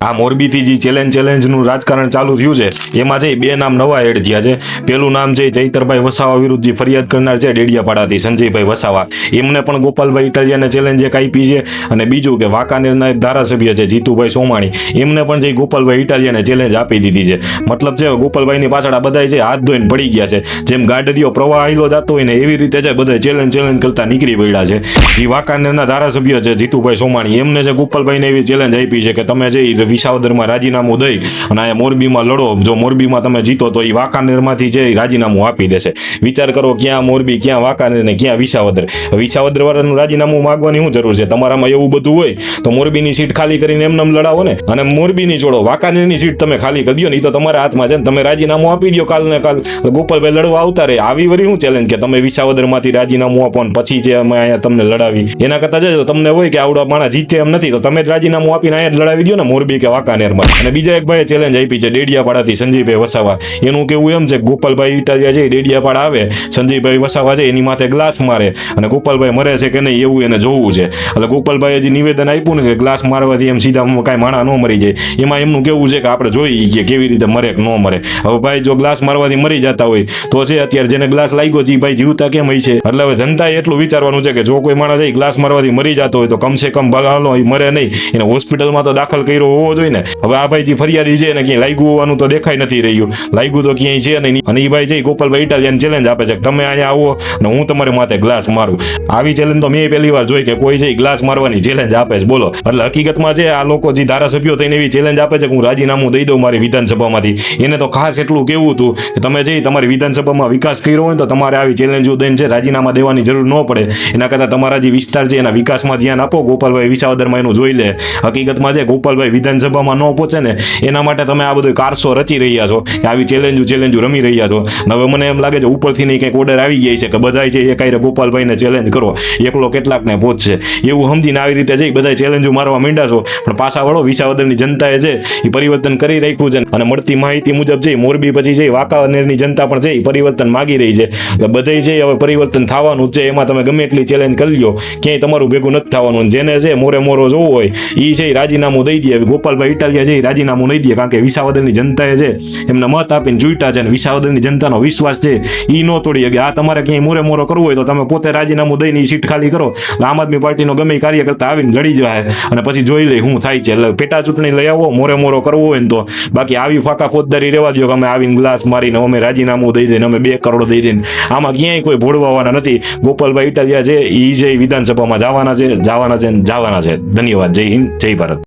આ મોરબીથી જે ચેલેન્જ ચેલેન્જનું રાજકારણ ચાલુ થયું છે, એમાં છે બે નામ નવા એડ થયા છે. પેલું નામ છે ચૈતરભાઈ વસાવા વિરુદ્ધ જે ફરિયાદ કરનાર છે ડેડિયાપાડાથી, સંજયભાઈ વસાવા. એમને પણ ગોપાલભાઈ ઇટાલિયાને ચેલેન્જ એક આપી છે અને બીજું કે વાંકાનેરના એક ધારાસભ્ય છે જીતુભાઈ સોમાણી. એમને પણ જે ગોપાલભાઈ ઇટાલિયાને ચેલેન્જ આપી દીધી છે. મતલબ છે ગોપાલભાઈની પાછળ આ બધાય છે હાથ ધોઈને પડી ગયા છે. જેમ ગાડરીઓ પ્રવાહ આવેલો જતો હોય ને એવી રીતે છે બધા ચેલેન્જ ચેલેન્જ કરતા નીકળી પડ્યા છે. એ વાંકાનેરના ધારાસભ્ય છે જીતુભાઈ સોમાણી. એમને છે ગોપાલભાઈને એવી ચેલેન્જ આપી છે કે તમે જે વિસાવદરમાં રાજીનામું દઈ અને અહીંયા મોરબીમાં લડો. જો મોરબીમાં તમે જીતો તો એ વાંકાનેરમાંથી જે રાજીનામું આપી દેશે. વિચાર કરો ક્યાં મોરબી, ક્યાં વાંકાનેર ને ક્યાં વિસાવદર. વિસાવદર વાળાનું રાજીનામું માગવાની શું જરૂર છે? તમારામાં એવું બધું હોય તો મોરબીની સીટ ખાલી કરીને એમને એમ લડાવો ને. અને મોરબીની જોડો વાંકાનેરની સીટ તમે ખાલી કરી દો ને એ તો તમારા હાથમાં છે ને. તમે રાજીનામું આપી દો કાલ ને કાલ. ગોપાલભાઈ લડવા આવતા રહે. આવી વરી શું ચેલેન્જ કે તમે વિસાવદરમાંથી રાજીનામું આપો ને પછી જે અમે અહીંયા તમને લડાવી. એના કરતા જજો, તમને હોય કે આવડા માણસ જીતે એમ નથી, તો તમે જ રાજીનામું આપીને અહીંયા લડાવી દો ને મોરબી કે વાંકાનેરમાં. અને બીજા એક ભાઈએ ચેલેન્જ આપી છે, ડેડિયાપાડાથી સંજયભાઈ વસાવા. એનું કેવું એમ છે ગોપાલભાઈ ઇટાલિયા છે ડેડિયાપાડા આવે, સંજયભાઈ વસાવા છે એની માથે ગ્લાસ મારે. અને ગોપાલભાઈ મરે છે કે નહીં એવું એને જોવું છે. એટલે ગોપાલભાઈએ જે નિવેદન આપ્યું ને કે ગ્લાસ મારવાથી એમ સીધા કાંઈ માણા ન મરી જાય, એમાં એમનું કેવું છે કે આપણે જોઈ કે કેવી રીતે મરે કે ન મરે. હવે ભાઈ જો ગ્લાસ મારવાથી મરી જતા હોય, તો છે અત્યારે જેને ગ્લાસ લાગ્યો છે એ ભાઈ જીવતા કેમ હોય છે? એટલે હવે જનતાએ એટલું વિચારવાનું છે કે જો કોઈ માણસ ગ્લાસ મારવાથી મરી જતો હોય તો કમસે કમ ભગાલો મરે નહીં. એને હોસ્પિટલમાં તો દાખલ કર્યો હોવો જોઈએ ને? હવે આ ભાઈ ફરિયાદી છે એને ક્યાંય લાગ્યું હોવાનું તો દેખાય નથી રહ્યું. લાગ્યું તો ક્યાંય છે નહીં. અને એ ભાઈ છે ગોપાલભાઈ ઇટાલિયન ચેલેન્જ આપે છે. તમે અહીંયા આવો ને હું તમારી માથે ગ્લાસ મારું. આવી ચેલેન્જ તો મેં પહેલી વાર જોઈ કે કોઈ છે ગ્લાસ મારવાની ચેલેન્જ આપે છે. બોલો. એટલે હકીકતમાં છે આ લોકો જે ધારાસભ્યો થઈને એવી ચેલેન્જ આપે છે કે હું રાજીનામું દઈ દઉં મારી વિધાનસભામાંથી. એને તો ખાસ એટલું કેવું હતું કે તમે જે તમારી વિધાનસભામાં વિકાસ કર્યો હોય તો તમારે આવી ચેલેન્જો દઈને છે રાજીનામા દેવાની જરૂર ન પડે. એના કરતાં તમારા જે વિસ્તાર છે એના વિકાસમાં ધ્યાન આપો. ગોપાલભાઈ વિસાવદરમાં એનું જોઈ લે. હકીકતમાં છે ગોપાલભાઈ વિધાનસભામાં ન પહોંચે ને, એના માટે તમે આ બધું કારસો રચી રહ્યા છો, કે આવી ચેલેન્જો ચેલેન્જો રમી રહ્યા છો. હવે મને એમ લાગે છે ઉપરથી નહીં કંઈક ઓર્ડર આવી ગઈ છે કે બધા છે એ કાંઈ ગોપાલભાઈને ચેલેન્જ કરો, એકલો કેટલાકને પહોંચશે. એવું સમજીને આવી રીતે જઈ બધા ચેલેન્જો મારવા માંડ્યા છો, પણ પાછા વળો, વિસાવદરની જનતાએ છે એ પરિવર્તન કરી રાખ્યું છે અને મળતી માહિતી મુજબ છે મોરબી પછી છે વાંકાનેરની જનતા પણ છે એ પરિવર્તન માગી રહી છે. એટલે બધે છે હવે પરિવર્તન થવાનું છે, એમાં તમે ગમે એટલી ચેલેન્જ કરી લો ક્યાંય તમારું ભેગું નથી થવાનું. જેને છે મોરે મોરો જોવું હોય એ છે રાજીનામું દઈ દે ગોપાલભાઈ ઇટાલિયા છે એ રાજીનામું નહીં દે, કારણ કે વિસાવદરની જનતાએ છે એમને મત આપીને જોઈતા છે અને વિસાવદરની જનતાનો વિશ્વાસ છે એ ન તોડી શકે. આ તમારે ક્યાંય મોરે મોરો કરવું હોય તો તમે પોતે રાજીનામું દઈને એ સીટ ખાલી કરો. આમ આદમી પાર્ટીનો ગમે એ કાર્યકર્તા આવીને લડી જાય અને પછી જોઈ લે શું થાય છે. એટલે પેટા ચૂંટણી લઈ આવો મોરે મોરો કરવો હોય ને તો. બાકી આવી ફાકા ફોજદારી રહેવા દો કે અમે આવીને ગ્લાસ મારીને અમે રાજીનામું દઈ દઈને, અમે બે કરોડ દઈ દઈને. આમાં ક્યાંય કોઈ ભોળવાવાના નથી. ગોપાલભાઈ ઇટાલિયા છે એ જે વિધાનસભામાં જવાના છે જવાના છે જવાના છે. ધન્યવાદ. જય હિન્દ, જય ભારત.